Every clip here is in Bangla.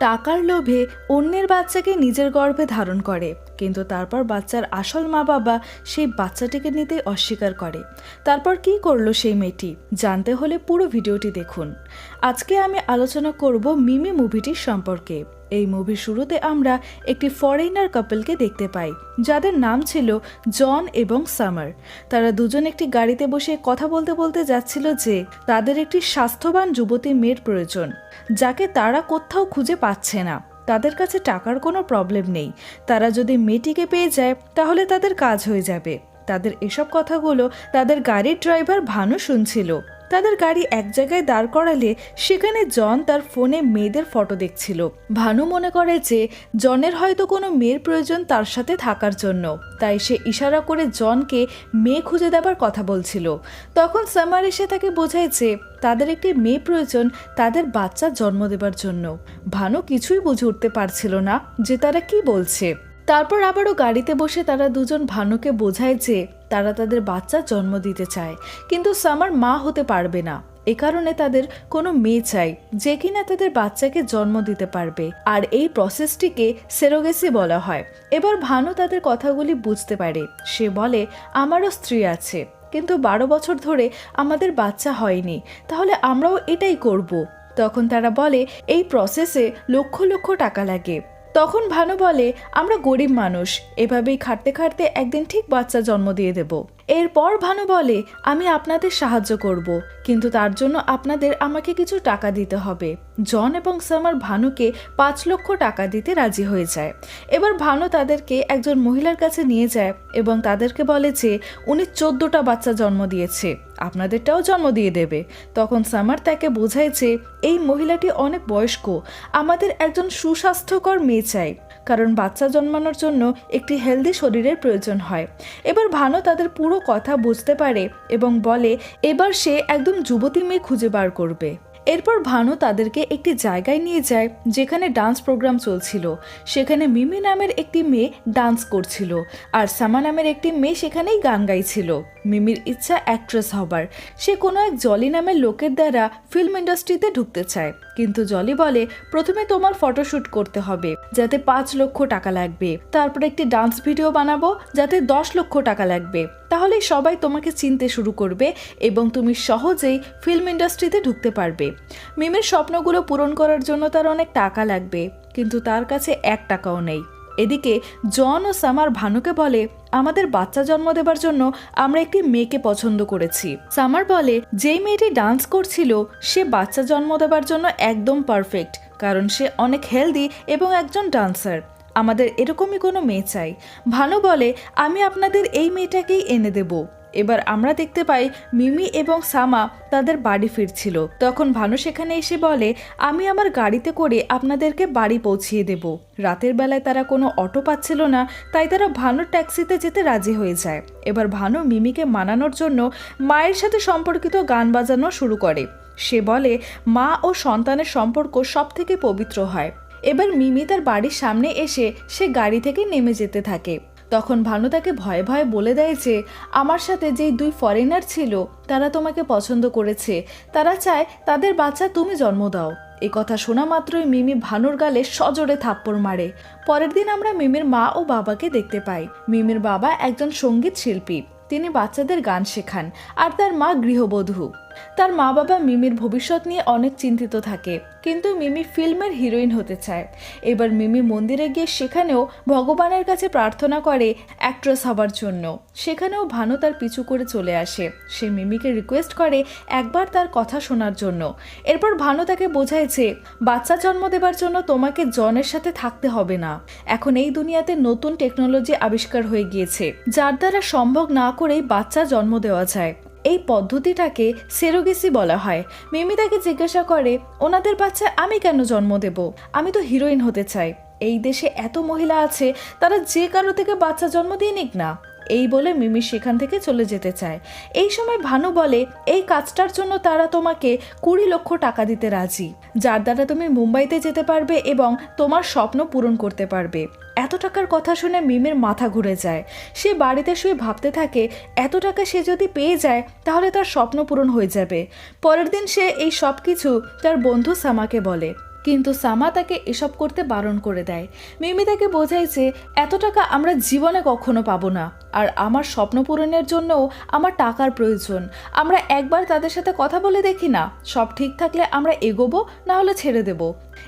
টাকার লোভে অন্যের বাচ্চাকে নিজের গর্ভে ধারণ করে, কিন্তু তারপর বাচ্চার আসল মা বাবা সেই বাচ্চাটিকে নিতে অস্বীকার করে। তারপর কি করল সেই মেয়েটি? জানতে হলে পুরো ভিডিওটি দেখুন। আজকে আমি আলোচনা করব মিমি মুভিটির সম্পর্কে। এই মুভির শুরুতে আমরা একটি ফরেনার কাপলকে দেখতে পাই, যাদের নাম ছিল জন এবং সামার। তারা দুজন একটি গাড়িতে বসে কথা বলতে বলতে যাচ্ছিল যে তাদের একটি স্বাস্থ্যবান যুবতী মেয়ের প্রয়োজন, যাকে তারা কোথাও খুঁজে পাচ্ছে না। তাদের কাছে টাকার কোনো প্রবলেম নেই। তারা যদি মেয়েটিকে পেয়ে যায়, তাহলে তাদের কাজ হয়ে যাবে। তাদের এসব কথাগুলো তাদের গাড়ির ড্রাইভার ভানু শুনছিল। তাদের গাড়ি এক জায়গায় দাঁড় করালে সেখানে জন তার ফোনে মেয়েদের ফটো দেখছিল। ভানু মনে করে যে জনের হয়তো কোনো মেয়ের প্রয়োজন তার সাথে থাকার জন্য। তাই সে ইশারা করে জনকে মেয়ে খুঁজে দেবার কথা বলছিল। তখন সামার এসে তাকে বোঝায় যে তাদের একটি মেয়ে প্রয়োজন তাদের বাচ্চা জন্ম দেবার জন্য। ভানু কিছুই বুঝে উঠতে পারছিল না যে তারা কি বলছে। তারপর আবারও গাড়িতে বসে তারা দুজন ভানুকে বোঝায় যে তারা তাদের বাচ্চা জন্ম দিতে চায়। কিন্তু সামার মা হতে পারবে না। এ কারণে তাদের কোনো মেয়ে চাই, যে কিনা তাদের বাচ্চাকে জন্ম দিতে পারবে। আর এই প্রসেসটিকে সেরোগেসি বলা হয়। এবার ভানু তাদের কথাগুলি বুঝতে পারে। সে বলে, আমারও স্ত্রী আছে, কিন্তু বারো বছর ধরে আমাদের বাচ্চা হয়নি। তাহলে আমরাও এটাই করব। তখন তারা বলে, এই প্রসেসে লক্ষ লক্ষ টাকা লাগে। তখন ভানু বলে, আমরা গরিব মানুষ, এভাবেই খাটতে খাটতে একদিন ঠিক বাচ্চা জন্ম দিয়ে দেব। এরপর ভানু বলে, আমি আপনাদের সাহায্য করব, কিন্তু তার জন্য আপনাদের আমাকে কিছু টাকা দিতে হবে। জন এবং সামার ভানুকে পাঁচ লক্ষ টাকা দিতে রাজি হয়ে যায়। এবার ভানু তাদেরকে একজন মহিলার কাছে নিয়ে যায় এবং তাদেরকে বলে যে, উনি চোদ্দটা বাচ্চা জন্ম দিয়েছে। আপনাদেরটাও জন্ম দিয়ে দেবে। তখন সামার তাকে বোঝায় যে এই মহিলাটি অনেক বয়স্ক। আমাদের একজন সুস্বাস্থ্যকর মেয়ে চাই। কারণ বাচ্চা জন্মানোর জন্য একটি হেলদি শরীরের প্রয়োজন হয়। এবার ভানু তাদের পুরো কথা বুঝতে পারে এবং বলে, এবার সে একদম যুবতী মেয়ে খুঁজে বার করবে। এরপর ভানু তাদেরকে একটি জায়গায় নিয়ে যায়, যেখানে ডান্স প্রোগ্রাম চলছিল। সেখানে মিমি নামের একটি মেয়ে ডান্স করছিল, আর সামা নামের একটি মেয়ে সেখানেই গান গাইছিল। মিমির ইচ্ছা অ্যাক্ট্রেস হবার। সে কোনো এক জলি নামের লোকের দ্বারা ফিল্ম ইন্ডাস্ট্রিতে ঢুকতে চায়। কিন্তু জলি বলে, প্রথমে তোমার ফটোশ্যুট করতে হবে, যাতে পাঁচ লক্ষ টাকা লাগবে। তারপর একটি ডান্স ভিডিও বানাবো, যাতে দশ লক্ষ টাকা লাগবে। তাহলেই সবাই তোমাকে চিনতে শুরু করবে এবং তুমি সহজেই ফিল্ম ইন্ডাস্ট্রিতে ঢুকতে পারবে। মিমের স্বপ্নগুলো পূরণ করার জন্য তার অনেক টাকা লাগবে, কিন্তু তার কাছে এক টাকাও নেই। এদিকে, জন ও সামার ভানুকে বলে, আমাদের বাচ্চা জন্ম দেবার জন্য আমরা একটি মেয়েকে পছন্দ করেছি। সামার বলে, যেই মেয়েটি ডান্স করছিল, সে বাচ্চা জন্ম দেবার জন্য একদম পারফেক্ট কারণ সে অনেক হেলদি এবং একজন ডান্সার আমাদের এরকমই কোনো মেয়ে চাই। ভানু বলে, আমি আপনাদের এই মেয়েটাকেই এনে দেব। এবার আমরা দেখতে পাই মিমি এবং সামা তাদের বাড়ি ফিরছিল। তখন ভানু সেখানে এসে বলে, আমি আমার গাড়িতে করে আপনাদেরকে বাড়ি পৌঁছিয়ে দেব। রাতের বেলায় তারা কোনো অটো পাচ্ছিল না, তাই তারা ভানুর ট্যাক্সিতে যেতে রাজি হয়ে যায়। এবার ভানু মিমিকে মানানোর জন্য মায়ের সাথে সম্পর্কিত গান বাজানো শুরু করে। সে বলে, মা ও সন্তানের সম্পর্ক সব থেকে পবিত্র হয়। এবার মিমি তার বাড়ির সামনে এসে সে গাড়ি থেকে নেমে যেতে থাকে। তখন ভানু তাকে ভয়ে ভয়ে বলে দেয় যে, আমার সাথে যেই দুই ফরেনার ছিল, তারা তোমাকে পছন্দ করেছে। তারা চায় তাদের বাচ্চা তুমি জন্ম দাও। এ কথা শোনা মাত্রই মিমি ভানুর গালে সজোরে থাপ্পড় মারে। পরের দিন আমরা মিমির মা ও বাবাকে দেখতে পাই। মিমির বাবা একজন সংগীত শিল্পী। তিনি বাচ্চাদের গান শেখান, আর তার মা গৃহবধূ। তার মা বাবা মিমির ভবিষ্যৎ নিয়ে অনেক চিন্তিত থাকে। কিন্তু মিমি ফিল্মের হিরোইন হতে চায়। এবার মিমি মন্দিরে গিয়ে সেখানেও ভগবানের কাছে প্রার্থনা করে অ্যাক্ট্রেস হবার জন্য। সেখানেও ভানু তার পিছু করে চলে আসে। সে মিমিকে রিকোয়েস্ট করে একবার তার কথা শোনার জন্য। এরপর ভানু তাকে বোঝায় যে বাচ্চা জন্ম দেবার জন্য তোমাকে জনের সাথে থাকতে হবে না। এখন এই দুনিয়াতে নতুন টেকনোলজি আবিষ্কার হয়ে গিয়েছে। যার দ্বারা সম্ভব না করেই বাচ্চা জন্ম দেওয়া যায়। এই পদ্ধতিটাকে সেরোগেসি বলা হয়। মিমি তাকে জিজ্ঞাসা করে, ওনাদের বাচ্চা আমি কেন জন্ম দেব? আমি তো হিরোইন হতে চাই। এই দেশে এত মহিলা আছে, তারা যে কারও থেকে বাচ্চা জন্ম দিয়ে নিক না। এই বলে মিমি সেখান থেকে চলে যেতে চায়। এই সময় ভানু বলে, এই কাজটার জন্য তারা তোমাকে কুড়ি লক্ষ টাকা দিতে রাজি। যার দ্বারা তুমি মুম্বাইতে যেতে পারবে এবং তোমার স্বপ্ন পূরণ করতে পারবে। এত টাকার কথা শুনে মিমের মাথা ঘুরে যায়। সে বাড়িতে শুয়ে ভাবতে থাকে, এত টাকা সে যদি পেয়ে যায়, তাহলে তার স্বপ্ন পূরণ হয়ে যাবে। পরের দিন সে এই সব কিছু তার বন্ধু সামাকে বলে। কিন্তু সামা তাকে এসব করতে বারণ করে দেয়। মিমি তাকে বোঝায় যে, এত টাকা আমরা জীবনে কখনো পাবো না। আর আমার স্বপ্ন পূরণের জন্যও আমার টাকার প্রয়োজন। আমরা একবার তাদের সাথে কথা বলে দেখি না। সব ঠিক থাকলে আমরা এগোবো, না হলে ছেড়ে দেব।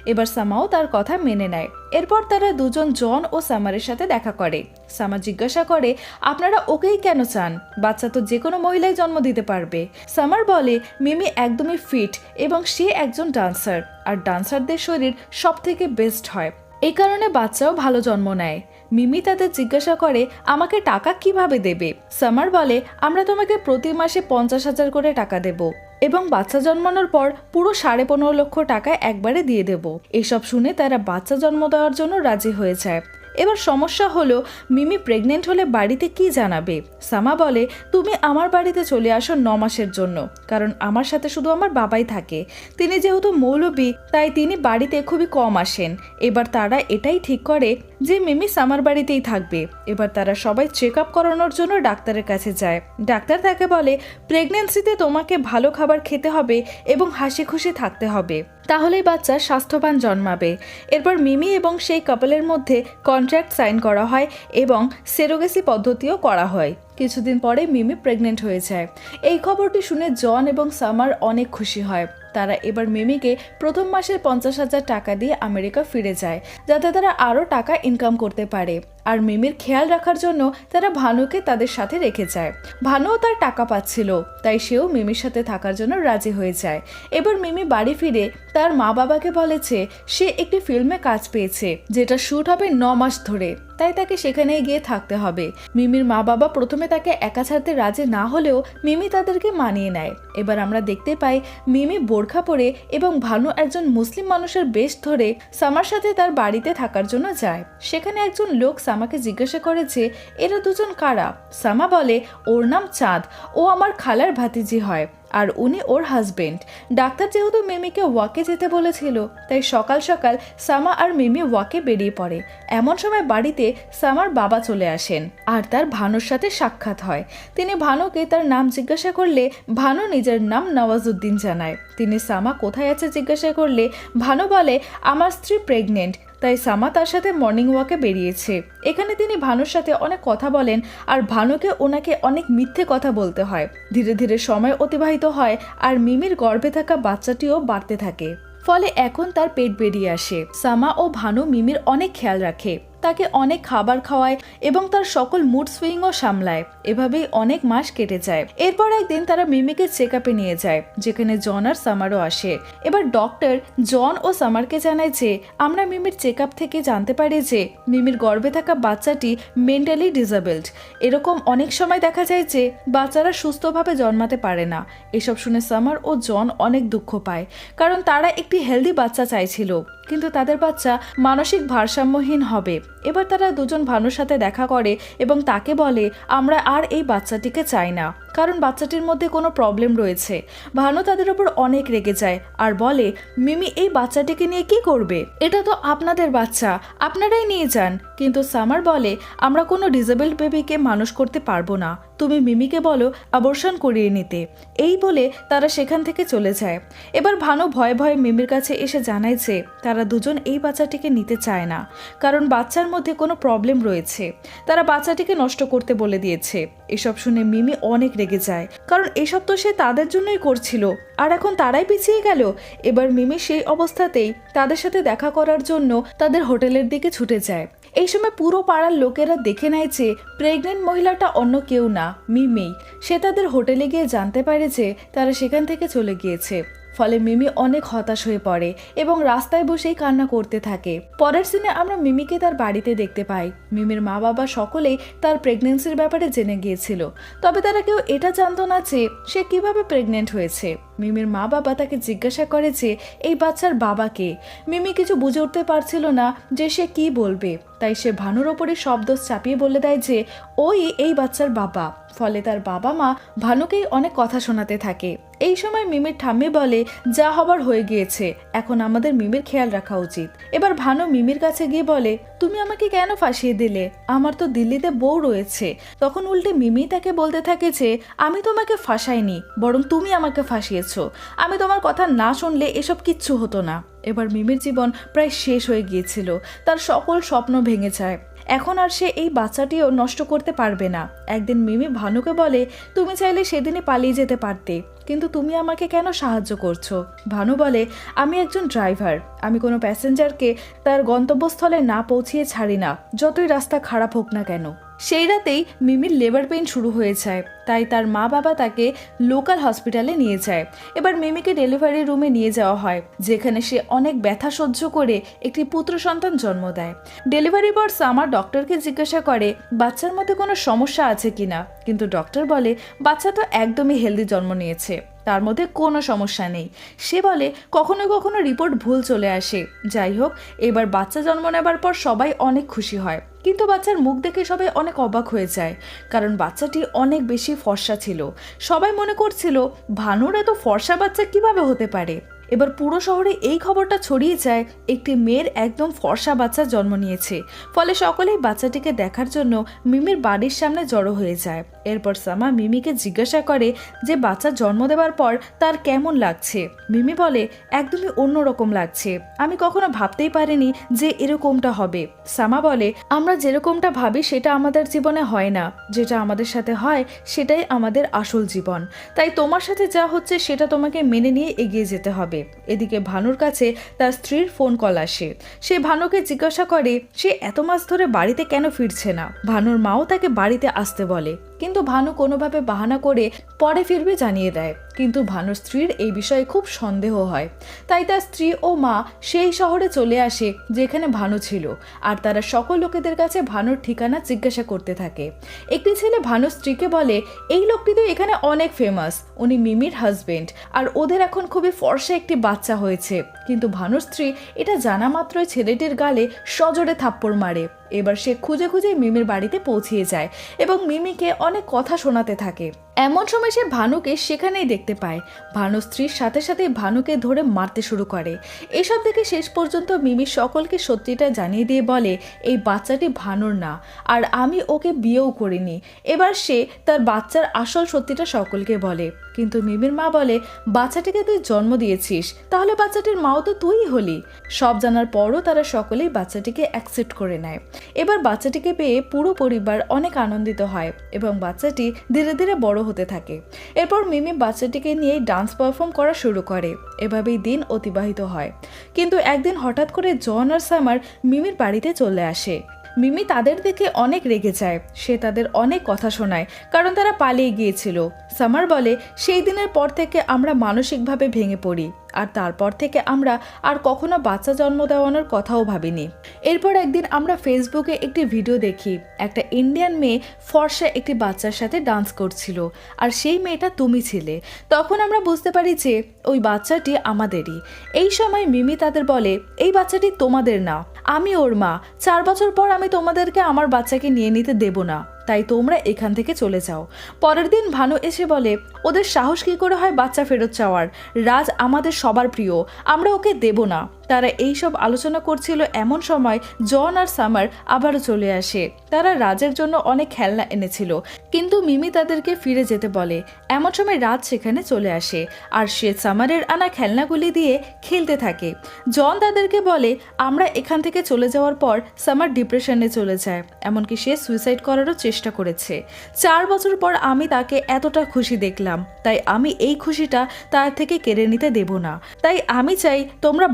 এবার সামাও তার কথা মেনে নেয়। এরপর তারা দুজন জন ও সামারের সাথে দেখা করে। সামা জিজ্ঞাসা করে, আপনারা ওকেই কেন চান? বাচ্চা তো যে কোনো মহিলাই জন্ম দিতে পারবে। সামার বলে, মিমি একদমই ফিট এবং সে একজন ডান্সার। আর ডান্সারদের শরীর সব থেকে বেস্ট হয়। এই কারণে বাচ্চাও ভালো জন্ম নেয়। মিমি তাদের জিজ্ঞাসা করে, আমাকে টাকা কীভাবে দেবে? সামার বলে, আমরা তোমাকে প্রতি মাসে পঞ্চাশ হাজার করে টাকা দেব এবং বাচ্চা জন্মানোর পর পুরো সাড়ে পনেরো লক্ষ টাকা একবারে দিয়ে দেব। এসব শুনে তারা বাচ্চা জন্ম দেওয়ার জন্য রাজি হয়ে যায়। এবার সমস্যা হলো, মিমি প্রেগনেন্ট হলে বাড়িতে কি জানাবে? সামা বলে, তুমি আমার বাড়িতে চলে আসো ন মাসের জন্য, কারণ আমার সাথে শুধু আমার বাবাই থাকে। তিনি যেহেতু মৌলবী, তাই তিনি বাড়িতে খুবই কম আসেন। এবার তারা এটাই ঠিক করে যে মিমি সামার বাড়িতেই থাকবে। এবার তারা সবাই চেক আপ করানোর জন্য ডাক্তারের কাছে যায়। ডাক্তার তাকে বলে প্রেগনেন্সিতে তোমাকে ভালো খাবার খেতে হবে এবং হাসি খুশি থাকতে হবে। তাহলেই বাচ্চা স্বাস্থ্যবান জন্মাবে। এরপর মিমি এবং সেই কাপলের মধ্যে কন্ট্রাক্ট সাইন করা হয় এবং সেরোগেসি পদ্ধতিও করা হয়। কিছুদিন পরে মিমি প্রেগনেন্ট হয়ে যায়। এই খবরটি শুনে জন এবং সামার অনেক খুশি হয়। তারা এবার মিমিকে প্রথম মাসের পঞ্চাশ হাজার টাকা দিয়ে আমেরিকা ফিরে যায়, যাতে তারা আরও টাকা ইনকাম করতে পারে। আর মিমির খেয়াল রাখার জন্য তারা ভানুকে তাদের সাথে রেখে যায়। ভানুও তার টাকা পাচ্ছিল, তাই সেও মিমির সাথে থাকার জন্য রাজি হয়ে যায়। এবার মিমি বাড়ি ফিরে তার মা বাবাকে বলেছে সে একটি ফিল্মে কাজ পেয়েছে, যেটা শ্যুট হবে ন মাস ধরে। তাই তাকে সেখানে গিয়ে থাকতে হবে। মিমির মা বাবা প্রথমে তাকে একা ছাড়তে রাজি না হলেও মিমি তাদেরকে মানিয়ে নেয়। এবার আমরা দেখতে পাই মিমি বোরখা পরে এবং ভানু একজন মুসলিম মানুষের বেশ ধরে সামার সাথে তার বাড়িতে থাকার জন্য যায়। সেখানে একজন লোক সামাকে জিজ্ঞাসা করে যে, এরা দুজন কারা? সামা বলে, ওর নাম চাঁদ। ও আমার খালার ভাতিজি হয়। আর উনি ওর হাজবেন্ড ডাক্তার যেহেতু মিমিকে ওয়াকে যেতে বলেছিল, তাই সকাল সকাল সামা আর মিমি ওয়াকে বেরিয়ে পড়ে। এমন সময় বাড়িতে সামার বাবা চলে আসেন আর তার ভানুর সাথে সাক্ষাৎ হয়। তিনি ভানুকে তার নাম জিজ্ঞাসা করলে ভানু নিজের নাম নওয়াজুদ্দিন জানায়। তিনি সামা কোথায় আছে জিজ্ঞাসা করলে ভানু বলে, আমার স্ত্রী প্রেগনেন্ট তাই সামা তার সাথে মর্নিং ওয়াকে বেরিয়েছে। এখানে তিনি ভানুর সাথে অনেক কথা বলেন আর ভানুকে ওনাকে অনেক মিথ্যে কথা বলতে হয়। ধীরে ধীরে সময় অতিবাহিত হয় আর মিমির গর্ভে থাকা বাচ্চাটিও বাড়তে থাকে। ফলে এখন তার পেট বেরিয়ে আসে। সামা ও ভানু মিমির অনেক খেয়াল রাখে। তাকে অনেক খাবার খাওয়ায় এবং তার সকল মুড সুইংও সামলায়। এভাবেই অনেক মাস কেটে যায়। এরপর একদিন তারা মিমিকে চেক আপে নিয়ে যায়, যেখানে জন আর সামারও আসে। এবার ডক্টর জন ও সামারকে জানায় যে, আমরা মিমির চেক থেকে জানতে পারি যে, মিমির গর্ভে থাকা বাচ্চাটি মেন্টালি ডিসেবলড এরকম অনেক সময় দেখা যায় যে, বাচ্চারা সুস্থভাবে জন্মাতে পারে না। এসব শুনে সামার ও জন অনেক দুঃখ পায়। কারণ তারা একটি হেলদি বাচ্চা চাইছিল, কিন্তু তাদের বাচ্চা মানসিক ভারসাম্যহীন হবে। এবার তারা দুজন ভানুর সাথে দেখা করে এবং তাকে বলে, আমরা আর এই বাচ্চাটিকে চাই না। কারণ বাচ্চাটির মধ্যে কোনো প্রবলেম রয়েছে। ভানু তাদের ওপর অনেক রেগে যায় আর বলে, মিমি, এই বাচ্চাটিকে নিয়ে কি করবে? এটা তো আপনাদের বাচ্চা, আপনারাই নিয়ে যান। কিন্তু সামার বলে, আমরা কোনো ডিসেবলড বেবিকে মানুষ করতে পারব না। তুমি মিমিকে বলো অবর্ষণ করিয়ে নিতে। এই বলে তারা সেখান থেকে চলে যায়। এবার ভানু ভয়ে ভয়ে মিমির কাছে এসে জানায় যে, তারা দুজন এই বাচ্চাটিকে নিতে চায় না, কারণ বাচ্চার মধ্যে কোনো প্রবলেম রয়েছে। তারা বাচ্চাটিকে নষ্ট করতে বলে দিয়েছে। এসব শুনে মিমি অনেক রেগে যায়। কারণ এসব তো সে তাদের জন্যই করছিল। আর এখন তারাই পিছিয়ে গেল। এবার মিমি সেই অবস্থাতেই তাদের সাথে দেখা করার জন্য তাদের হোটেলের দিকে ছুটে যায়। এই সময় পুরো পাড়ার লোকেরা দেখে নেয় যে প্রেগনেন্ট মহিলাটা অন্য কেউ না, মিমি। সে তাদের হোটেলে গিয়ে জানতে পারে যে তারা সেখান থেকে চলে গিয়েছে। ফলে মিমি অনেক হতাশ হয়ে পড়ে এবং রাস্তায় বসেই কান্না করতে থাকে। পরের সিনে আমরা মিমিকে তার বাড়িতে দেখতে পাই। মিমির মা বাবা সকলেই তার প্রেগনেন্সির ব্যাপারে জেনে গিয়েছিল। তবে তারা কেউ এটা জানতো না যে সে কীভাবে প্রেগনেন্ট হয়েছে। মিমির মা বাবা তাকে জিজ্ঞাসা করে যে, এই বাচ্চার বাবাকে মিমি কিছু বুঝে উঠতে পারছিল না যে সে কি বলবে। তাই সে ভানুর ওপরে শব্দ চাপিয়ে বলে দেয় যে, ওই এই বাচ্চার বাবা। ফলে তার বাবা মা ভানুকেই অনেক কথা শোনাতে থাকে। এই সময় মিমির ঠাম্মি বলে, যা হবার হয়ে গিয়েছে, এখন আমাদের মিমির খেয়াল রাখা উচিত। এবার ভানু মিমির কাছে গিয়ে বলে, তুমি আমাকে কেন ফাঁসিয়ে দিলে? আমার তো দিল্লিতে বউ রয়েছে। তখন উল্টে মিমি তাকে বলতে থাকে যে, আমি তোমাকে ফাঁসাইনি, বরং তুমি আমাকে ফাঁসিয়েছ। আমি তোমার কথা না শুনলে এসব কিচ্ছু হতো না। এবার মিমির জীবন প্রায় শেষ হয়ে গিয়েছিল। তার সকল স্বপ্ন ভেঙে যায়। এখন আর সে এই বাচ্চাটিও নষ্ট করতে পারবে না। একদিন মিমি ভানুকে বলে, তুমি চাইলে সেদিনই পালিয়ে যেতে পারতে। কিন্তু তুমি আমাকে কেন সাহায্য করছ? ভানু বলে, আমি একজন ড্রাইভার। আমি কোনো প্যাসেঞ্জারকে তার গন্তব্যস্থলে না পৌঁছিয়ে ছাড়ি না যতই রাস্তা খারাপ হোক না কেন। সেই রাতেই মিমির লেবার পেইন শুরু হয়ে যায়। তাই তার মা বাবা তাকে লোকাল হসপিটালে নিয়ে যায়। এবার মিমিকে ডেলিভারি রুমে নিয়ে যাওয়া হয়, যেখানে সে অনেক ব্যথা সহ্য করে একটি পুত্র সন্তান জন্ম দেয়। ডেলিভারি পর সামার ডক্টরকে জিজ্ঞাসা করে, বাচ্চার মধ্যে কোনো সমস্যা আছে কিনা কিন্তু ডক্টর বলে, বাচ্চা তো একদমই হেলদি জন্ম নিয়েছে, তার মধ্যে কোনো সমস্যা নেই। সে বলে, কখনো কখনো রিপোর্ট ভুল চলে আসে। যাই হোক, এবার বাচ্চা জন্ম নেবার পর সবাই অনেক খুশি হয়। কিন্তু বাচ্চার মুখ দেখে সবাই অনেক অবাক হয়ে যায়, কারণ বাচ্চাটি অনেক বেশি ফর্সা ছিল। সবাই মনে করছিল ভানুর এত ফর্সা বাচ্চা কীভাবে হতে পারে? এবার পুরো শহরে এই খবরটা ছড়িয়ে যায়, একটি মেয়ের একদম ফর্সা বাচ্চা জন্ম নিয়েছে। ফলে সকলেই বাচ্চাটিকে দেখার জন্য মিমির বাড়ির সামনে জড়ো হয়ে যায়। এরপর সামা মিমিকে জিজ্ঞাসা করে যে বাচ্চা জন্ম দেওয়ার পর তার কেমন লাগছে? মিমি বলে, একদমই অন্যরকম লাগছে। আমি কখনো ভাবতেই পারিনি যে এরকমটা হবে। সামা বলে, আমরা যেরকমটা ভাবি সেটা আমাদের জীবনে হয় না। যেটা আমাদের সাথে হয় সেটাই আমাদের আসল জীবন। তাই তোমার সাথে যা হচ্ছে সেটা তোমাকে মেনে নিয়ে এগিয়ে যেতে হবে। এদিকে ভানুর কাছে তার স্ত্রীর ফোন কল আসে। সে ভানুকে জিজ্ঞাসা করে, সে এত মাস ধরে বাড়িতে কেন ফিরছে না? ভানুর মাও তাকে বাড়িতে আসতে বলে। কিন্তু ভানু কোনোভাবে বাহানা করে পরে ফিরবে জানিয়ে দেয়। কিন্তু ভানুর স্ত্রীর এই বিষয়ে খুব সন্দেহ হয়। তাই তার স্ত্রী ও মা সেই শহরে চলে আসে যেখানে ভানু ছিল। আর তারা সকল লোকেদের কাছে ভানুর ঠিকানা জিজ্ঞাসা করতে থাকে। একটি ছেলে ভানুর স্ত্রীকে বলে, এই লোকটি তো এখানে অনেক ফেমাস উনি মিমির হাজবেন্ড আর ওদের এখন খুবই ফর্সা একটি বাচ্চা হয়েছে। কিন্তু ভানুর স্ত্রী এটা জানা মাত্রই ছেলেটির গালে সজোরে থাপ্পড় মারে। এবার সে খুঁজে খুঁজে মিমির বাড়িতে পৌঁছিয়ে যায় এবং মিমিকে অনেক কথা শোনাতে থাকে। এমন সময় সে ভানুকে সেখানেই দেখতে পায়। ভানু স্ত্রীর সাথে সাথে ভানুকে ধরে মারতে শুরু করে। এসব থেকে শেষ পর্যন্ত মিমি সকলকে সত্যিটা জানিয়ে দিয়ে বলে, এই বাচ্চাটি ভানুর না, আর আমি ওকে বিয়েও করিনি। এবার সে তার বাচ্চার আসল সত্যিটা সকলকে বলে। কিন্তু মিমির মা বলে, বাচ্চাটিকে তুই জন্ম দিয়েছিস, তাহলে বাচ্চাটির মাও তো তুই হলি। সব জানার পরও তারা সকলেই বাচ্চাটিকে অ্যাকসেপ্ট করে নেয়। এবার বাচ্চাটিকে পেয়ে পুরো পরিবার অনেক আনন্দিত হয় এবং বাচ্চাটি ধীরে ধীরে বড় হতে থাকে। এরপর মিমি বাচ্চাটিকে নিয়ে ডান্স পারফর্ম করা শুরু করে। এভাবেই দিন অতিবাহিত হয়। কিন্তু একদিন হঠাৎ করে জন আর সামার মিমির বাড়িতে চলে আসে। মিমি তাদের দেখে অনেক রেগে যায়। সে তাদের অনেক কথা শোনায়, কারণ তারা পালিয়ে গিয়েছিল। সামার বলে, সেই দিনের পর থেকে আমরা মানসিকভাবে ভেঙে পড়ি। আর তারপর থেকে আমরা আর কখনো বাচ্চা জন্ম দেওয়ানোর কথাও ভাবিনি। এরপর একদিন আমরা ফেসবুকে একটি ভিডিও দেখি। একটা ইন্ডিয়ান মেয়ে ফর্সা একটি বাচ্চার সাথে ডান্স করছিল। আর সেই মেয়েটা তুমি ছিলে। তখন আমরা বুঝতে পারি যে, ওই বাচ্চাটি আমাদেরই। এই সময় মিমি তাদের বলে, এই বাচ্চাটি তোমাদের না। আমি ওর মা। চার বছর পর আমি তোমাদেরকে আমার বাচ্চাকে নিয়ে নিতে দেব না। তাই তোমরা এখান থেকে চলে যাও। পরের দিন ভানু এসে বলে, ওদের সাহস কী করে হয় বাচ্চা ফেরত চাওয়ার? রাজ আমাদের সবার প্রিয়। আমরা ওকে দেব না। তারা এই সব আলোচনা করছিল এমন সময় জন আর সামার আবারও চলে আসে। তারা রাজের জন্য অনেক খেলনা এনেছিল, কিন্তু মিমি তাদেরকে ফিরে যেতে বলে। এমন সময় রাজ সেখানে চলে আসে আর সে সামারের আনা খেলনাগুলি দিয়ে খেলতে থাকে। জন তাদেরকে বলে, আমরা এখান থেকে চলে যাওয়ার পর সামার ডিপ্রেশনে চলে যায়। এমনকি সে সুইসাইড করারও চেষ্টা করেছে। চার বছর পর আমি তাকে এতটা খুশি দেখলাম, তাই আমি এই খুশিটা তার থেকে কেড়ে নিতে দেব না। তাই আমি চাই তোমরা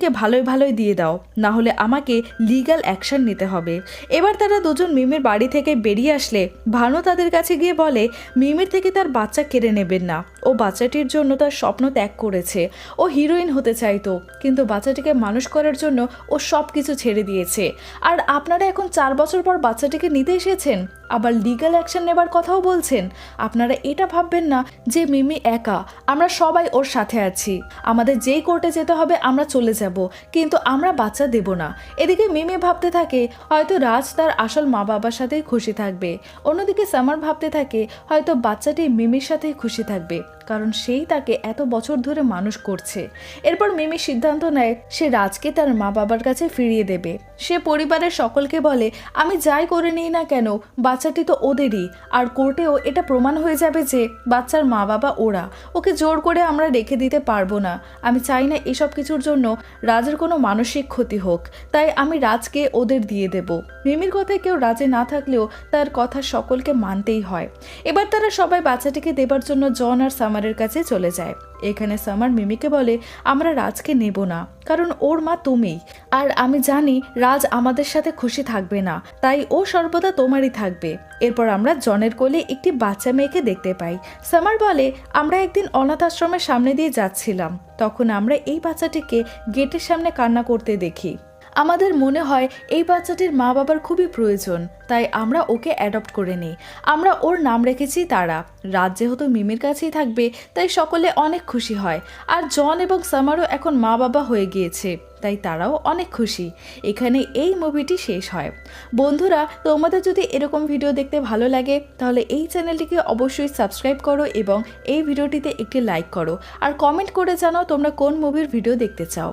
বাচ্চাটিকে ভালোই ভালোই দিয়ে দাও, না হলে আমাকে লিগ্যাল অ্যাকশন নিতে হবে। এবার তারা দুজন মিমির বাড়ি থেকে বেরিয়ে আসলে, ভানু তাদের কাছে গিয়ে বলে, মিমির থেকে তার বাচ্চা কেড়ে নেবেন না। ও বাচ্চাটির জন্য তার স্বপ্ন ত্যাগ করেছে। ও হিরোইন হতে চাইতো, কিন্তু বাচ্চাটিকে মানুষ করার জন্য ও সব কিছু ছেড়ে দিয়েছে। আর আপনারা এখন চার বছর পর বাচ্চাটিকে নিতে এসেছেন? আবার লিগ্যাল অ্যাকশন নেবার কথাও বলছেন? আপনারা এটা ভাববেন না যে মিমি একা, আমরা সবাই ওর সাথে আছি। আমাদের যেই কোর্টে যেতে হবে, আমরা চলে যাব। কিন্তু আমরা বাচ্চা দেব না। এদিকে মিমি ভাবতে থাকে, হয়তো রাজ তার আসল মা বাবার সাথেই খুশি থাকবে। অন্যদিকে সামার ভাবতে থাকে, হয়তো বাচ্চাটি মিমির সাথেই খুশি থাকবে। কারণ সেই তাকে এত বছর ধরে মানুষ করছে। এরপর মিমি সিদ্ধান্ত নেয়, সে রাজকে তার মা বাবার কাছে ফিরিয়ে দেবে। সে পরিবারের সকলকে বলে, আমি যাই করে নিই না কেন? বাচ্চাটি তো ওদেরই। আর কোর্টেও এটা প্রমাণ হয়ে যাবে যে বাচ্চার মা বাবা ওরা। ওকে জোর করে আমরা রেখে দিতে পারব না। আমি চাই না এসব কিছুর জন্য রাজের কোনো মানসিক ক্ষতি হোক। তাই আমি রাজকে ওদের দিয়ে দেব। মিমির কথায় কেউ রাজে না থাকলেও তার কথা সকলকে মানতেই হয়। এবার তারা সবাই বাচ্চাটিকে দেবার জন্য জন আর সামারের কাছে চলে যায়। এখানে সামার মিমিকে বলে, আমরা রাজকে নেব না, কারণ ওর মা তুমি আর আমি জানি রাজ আমাদের সাথে খুশি থাকবে না, তাই ও সর্বদা তোমারই থাকবে। এরপর আমরা জনের কোলে একটি বাচ্চা মেয়েকে দেখতে পাই। সামার বলে, আমরা একদিন অনাথ আশ্রমের সামনে দিয়ে যাচ্ছিলাম। তখন আমরা এই বাচ্চাটিকে গেটের সামনে কান্না করতে দেখি। আমাদের মনে হয় এই বাচ্চাটির মা বাবার খুবই প্রয়োজন, তাই আমরা ওকে অ্যাডপ্ট করে নিই। আমরা ওর নাম রেখেছি তারা। রাত যেহেতু মিমির কাছেই থাকবে, তাই সকলে অনেক খুশি হয়। আর জন এবং সামারও এখন মা বাবা হয়ে গিয়েছে, তাই তারাও অনেক খুশি। এখানে এই মুভিটি শেষ হয়। বন্ধুরা, তোমাদের যদি এরকম ভিডিও দেখতে ভালো লাগে, তাহলে এই চ্যানেলটিকে অবশ্যই সাবস্ক্রাইব করো এবং এই ভিডিওটিতে একটি লাইক করো। আর কমেন্ট করে জানাও তোমরা কোন মুভির ভিডিও দেখতে চাও।